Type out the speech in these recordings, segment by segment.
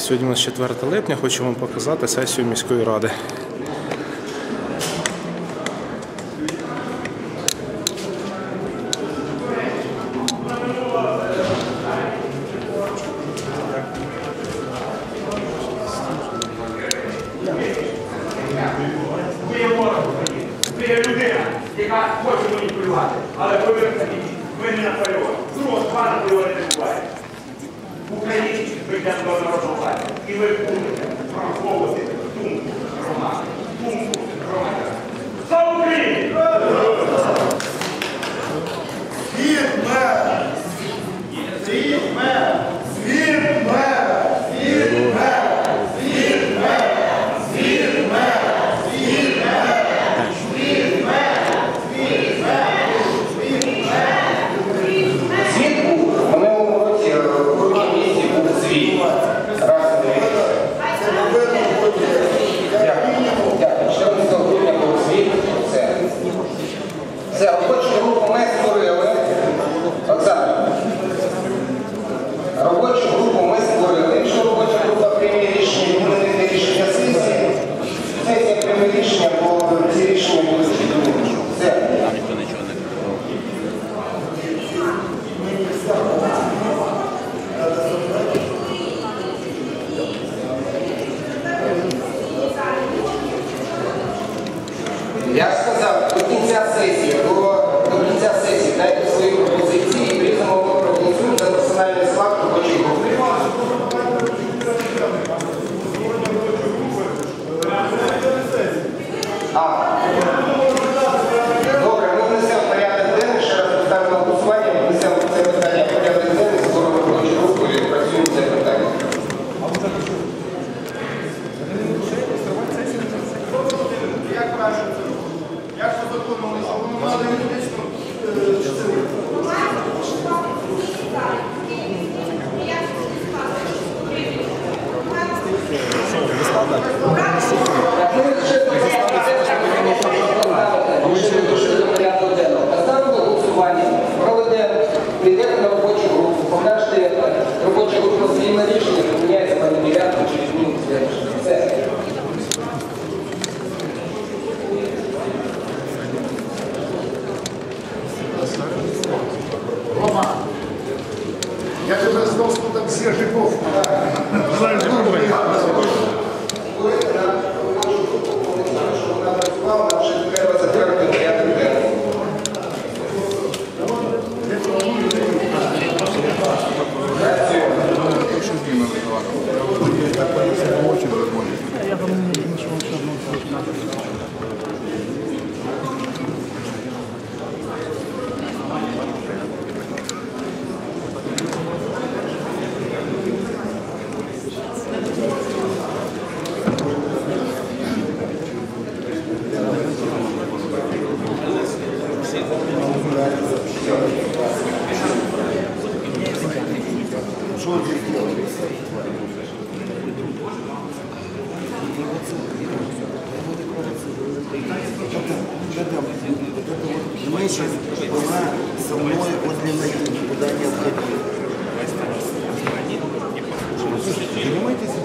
Сьогодні у нас 4 липня, хочу вам показати сесію міської ради.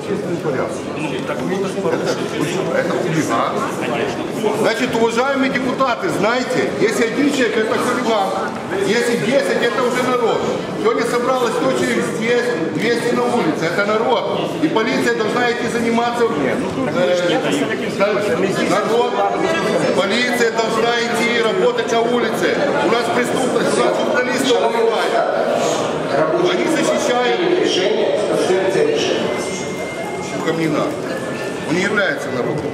Занимайтесь общественным порядком. Это хулиган. Значит, уважаемые депутаты, знаете, если один человек, это хулиган. Если 10, это уже народ. Сегодня собралось 100 человек здесь, 200 на улице. Это народ. И полиция должна идти заниматься. Э, народ. Полиция должна идти работать на улице. У нас преступность, у нас журналистов убивают. Они защищают Рішення, стосується рішення. Камнина. Он не является народом.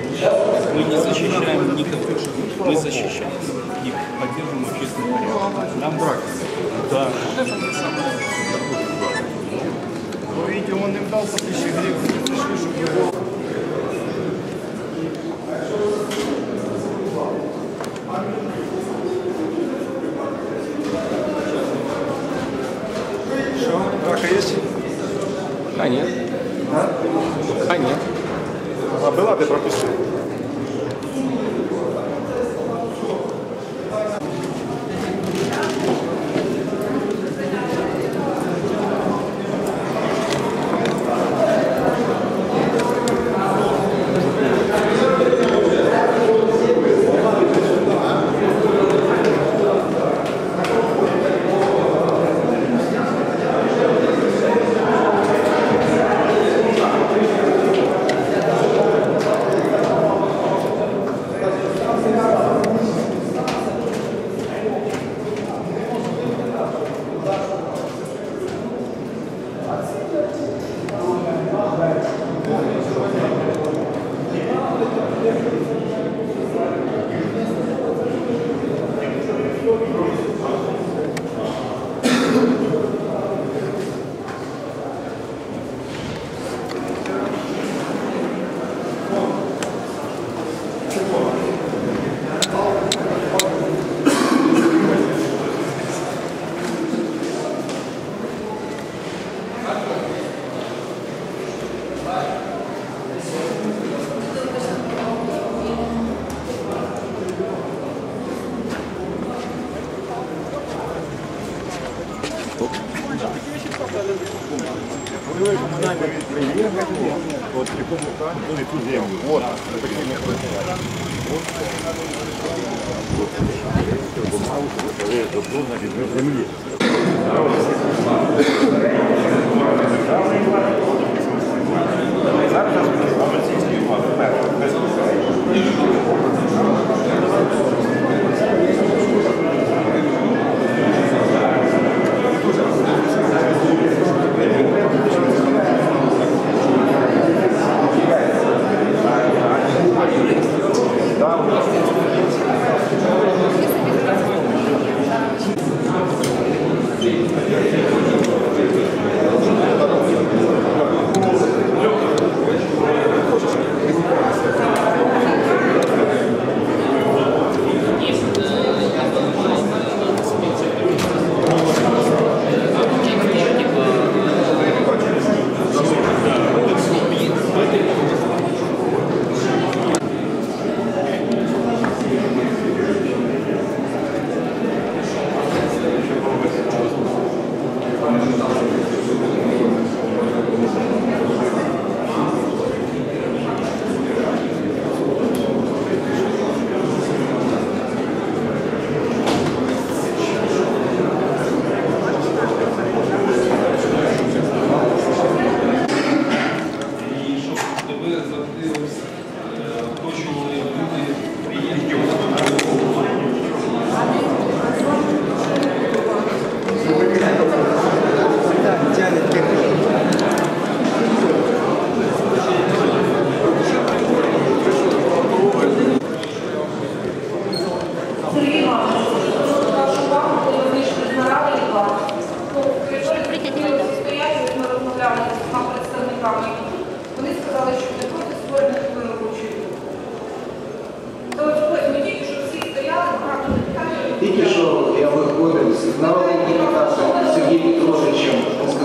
Мы не защищаем никого. Мы защищаем и поддерживаем общественный порядок. Нам брак. Да. Вы видите, он им дал по тысяче гривен. Пришли, чтобы его Що? Драка є? А ні. А? а нет. А была ты пропустила. Якому купили цю землю. От, землі. І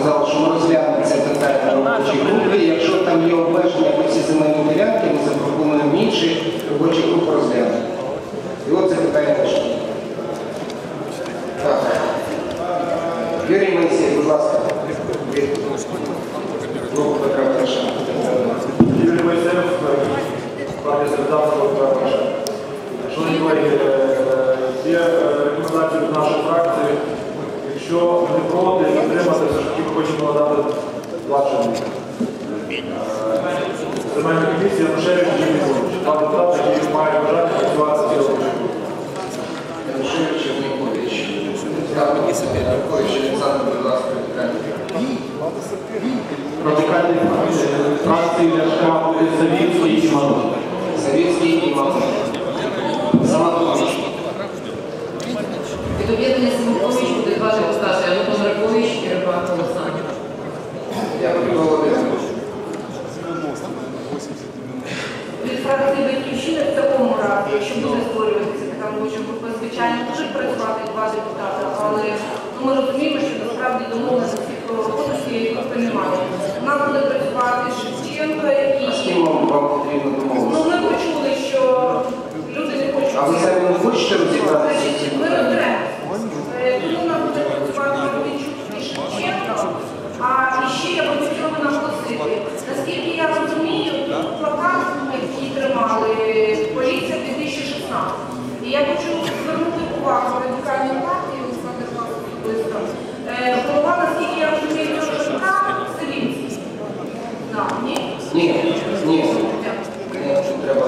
він що ми розглянемо це питання на робочій групі. Якщо там є обмеження по всі земельні ділянки, ми запропонуємо інші робочі групи розглянути. І от це питання пішло. Так. Юрій Моїсей, будь ласка. від Групи Петра Порошенка. Юрій Моїсеєв, партія Солідарного Петра. Шановні колеги, е, є е, рекомендації від нашої фракції. Якщо не проти, підтримати, все ж таки хочемо надати два члени. Е, Земельна комісія Нашевич Юрій Миколаївич. Два депутати, які мають бажання працювати Олександр, будь ласка, Радикальні фракції Ляшка Савінський і Мануш. Савицький і Мамон. Заматович. Від два депутати, Антон Ракович Рибак Олександр. Дякую, Володимир. Від фракції Батьківщини в такому разі, якщо буде створюватися така робоча група, звичайно, можуть працювати два депутати, але ну, ми розуміємо, що насправді домовленості про роботу цієї групи немає. Вона буде працювати Шевченка і... З ким вам вам потрібно Ну, ми почули, що люди не хочуть. А ви самі не хочете розібратися? Значить, ми розберемося. Е, Тут у нас буде працювати Романчук і Шевченко, а ще я би хотіла би наголосити. Наскільки я розумію, плакат, який тримали, поліція 2016. І я хочу звернути увагу радикальної партії Олександр Павлович Е, Голова, наскільки я розумію, цього житка Селінський. Да, ні? Ні, ні. Дякую. Ні, Треба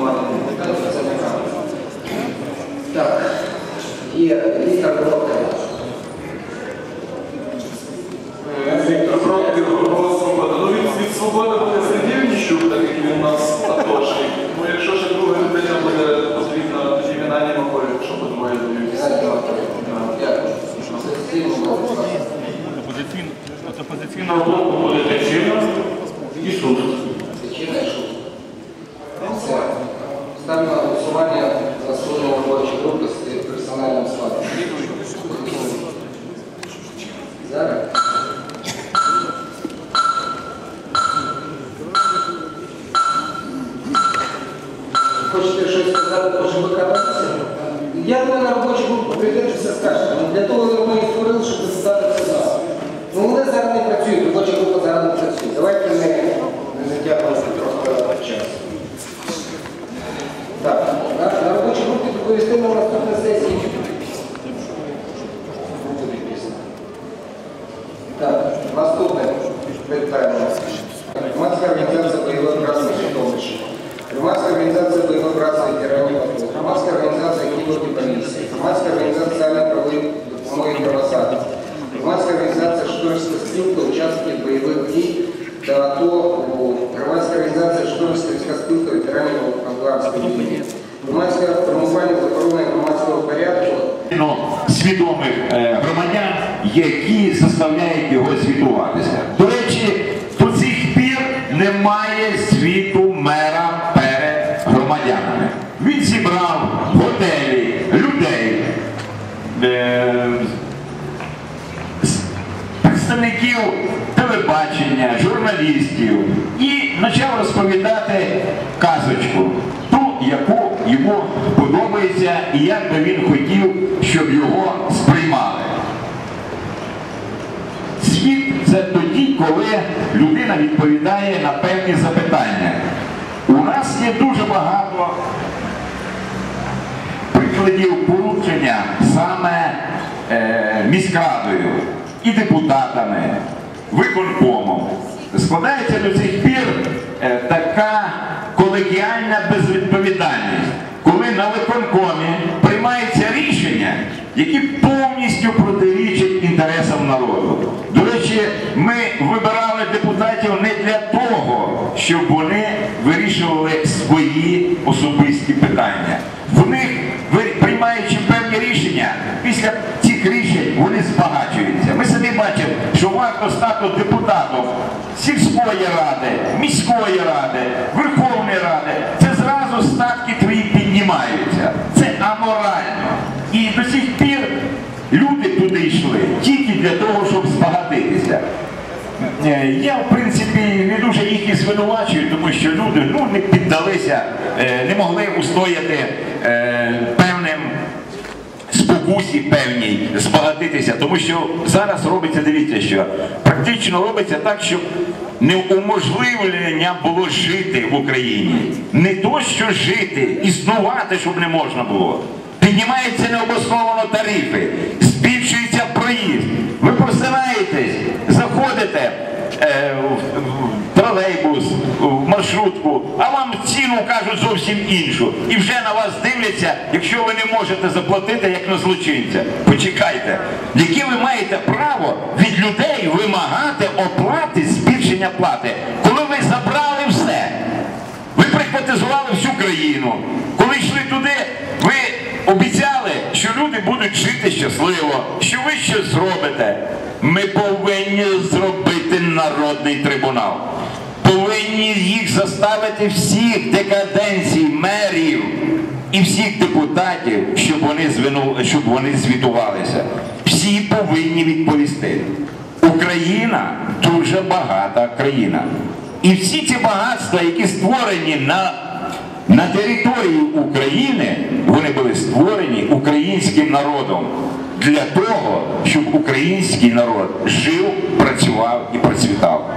мати питання, це не правильно. Так, є Віктор Бородкевич. Віктор Проктив, голос свободи. Ну, від, від свободи буде Сергій Ніщук, так як він у нас атошний. Ну, якщо ще друге людина буде потрібно, тоді Геннадій Макарів, що по двоє дивитися. Геннадій Макарів. Дякую. Сергій Макарів. Опозиційна, от опозиційна На блоку буде Тичина і суд. Причина і шут. Все. Ставлю на голосування за створення робочої групи з персональним складом. Зараз. Хочете щось сказати про ЖБК «Венеція»? Я думаю, на робочу групу прийдете, все скажете. Ну, Для того ми і створили, щоб записати це зараз. Ну вони зараз не працюють, робоча група зараз не АТО, о, громадська організація Житомирська спілка ветеранів афганської війни. Громадське формування заборони громадського порядку свідомих е, громадян, які заставляють його звітуватися. До речі, до цих пір немає звіту мера перед громадянами. Він зібрав готелі людей. Представників телебачення, журналістів і почав розповідати казочку, ту, яку йому подобається, і як би він хотів, щоб його сприймали. Світ це тоді, коли людина відповідає на певні запитання. У нас є дуже багато прикладів порушення саме е, міськрадою і депутатами, виконкомом. Складається до цих пір е, така колегіальна безвідповідальність, коли на виконкомі приймаються рішення, які повністю протирічать інтересам народу. До речі, ми вибирали депутатів не для того, щоб вони вирішували свої особисті питання. В них, приймаючи певні рішення, після цих рішень вони збагачуються. Варто стати депутатом сільської ради, міської ради, Верховної Ради. Це зразу статки твої піднімаються. Це аморально. І до сих пір люди туди йшли тільки для того, щоб збагатитися. Е, Я, в принципі, не дуже їх і звинувачую, тому що люди ну, не піддалися, е, не могли устояти е, спокусі певній збагатитися, тому що зараз робиться, дивіться, що практично робиться так, щоб неуможливлення було жити в Україні. Не то, що жити, існувати, щоб не можна було. Піднімаються необосновано тарифи, збільшується проїзд. Ви просинаєтесь, заходите в тролейбус, маршрутку, а вам ціну кажуть зовсім іншу. І вже на вас дивляться, якщо ви не можете заплатити, як на злочинця. Почекайте, яке ви маєте право від людей вимагати оплати, збільшення плати, коли ви забрали все. Ви прихватизували всю країну. Коли йшли туди, ви обіцяли, що люди будуть жити щасливо, що ви щось зробите. Ми повинні зробити народний трибунал. Повинні їх заставити всіх декаденцій, мерів і всіх депутатів, щоб вони, звину, щоб вони звітувалися. Всі повинні відповісти. Україна дуже багата країна. І всі ці багатства, які створені на, на території України, вони були створені українським народом для того, щоб український народ жив, працював і процвітав.